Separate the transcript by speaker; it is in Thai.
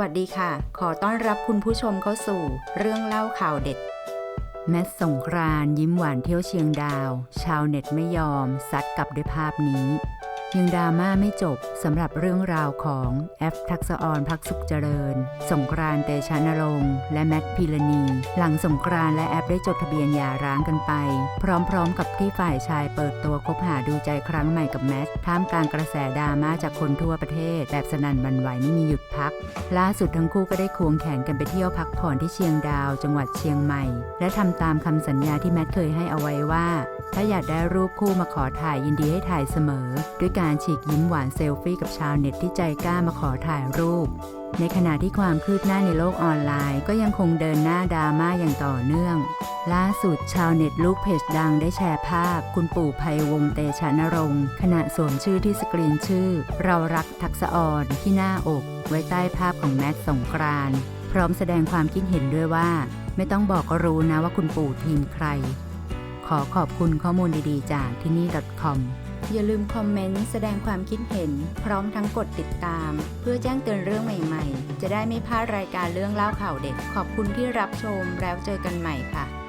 Speaker 1: วัสดีค่ะ ขอต้อนรับคุณผู้ชมเข้าสู่ เรื่องเล่าข่าวเด็ด แมสสงกรานยิ้มหวานเที่ยวเชียงดาว ชาวเน็ตไม่ยอม ซัดกลับด้วยภาพนี้ ยังดราม่าไม่จบสำหรับเรื่องราวของแอฟทักษออนพักสุขเจริญ สงกรานต์เตชะนรงค์และแมทพิรณี หลังสงกรานต์และแอฟได้จดทะเบียนหย่าร้างกันไป พร้อมๆกับที่ฝ่ายชายเปิดตัวคบหาดูใจครั้งใหม่กับแมทท่ามกลางกระแสดราม่าจากคนทั่วประเทศ แบบสนั่นหวันไหวไม่มีหยุดพัก ล่าสุดทั้งคู่ก็ได้ควงแขนกันไปเที่ยวพักผ่อนที่เชียงดาว จังหวัดเชียงใหม่ และทำตามคำสัญญาที่แมทเคยให้เอาไว้ว่า ถ้าอยากได้รูปคู่มาขอถ่ายยินดีให้ถ่ายเสมอ ด้วยการฉีกยิ้มหวานเซลฟี่กับชาวเน็ตที่ใจกล้ามาขอถ่ายรูป ในขณะที่ความคืบหน้าในโลกออนไลน์ ก็ยังคงเดินหน้าดราม่าอย่างต่อเนื่อง ล่าสุดชาวเน็ตลูกเพจดังได้แชร์ภาพ คุณปู่ภัยวงเตชะนรงค์ขณะสวมชื่อที่สกรีนชื่อ เรารักทักษะออนที่หน้าอก ไว้ใต้ภาพของแมทสงกรานพร้อมแสดงความคิดเห็นด้วยว่า ไม่ต้องบอกก็รู้นะว่าคุณปู่ทีมใคร ขอขอบคุณข้อมูลดีๆ จากที่นี่ .com อย่าลืมคอมเมนต์แสดงความคิดเห็น พร้อมทั้งกดติดตาม เพื่อแจ้งเตือนเรื่องใหม่ๆ จะได้ไม่พลาดรายการเรื่องเล่าข่าวเด็ดขอบคุณที่รับชมแล้วเจอกันใหม่ค่ะ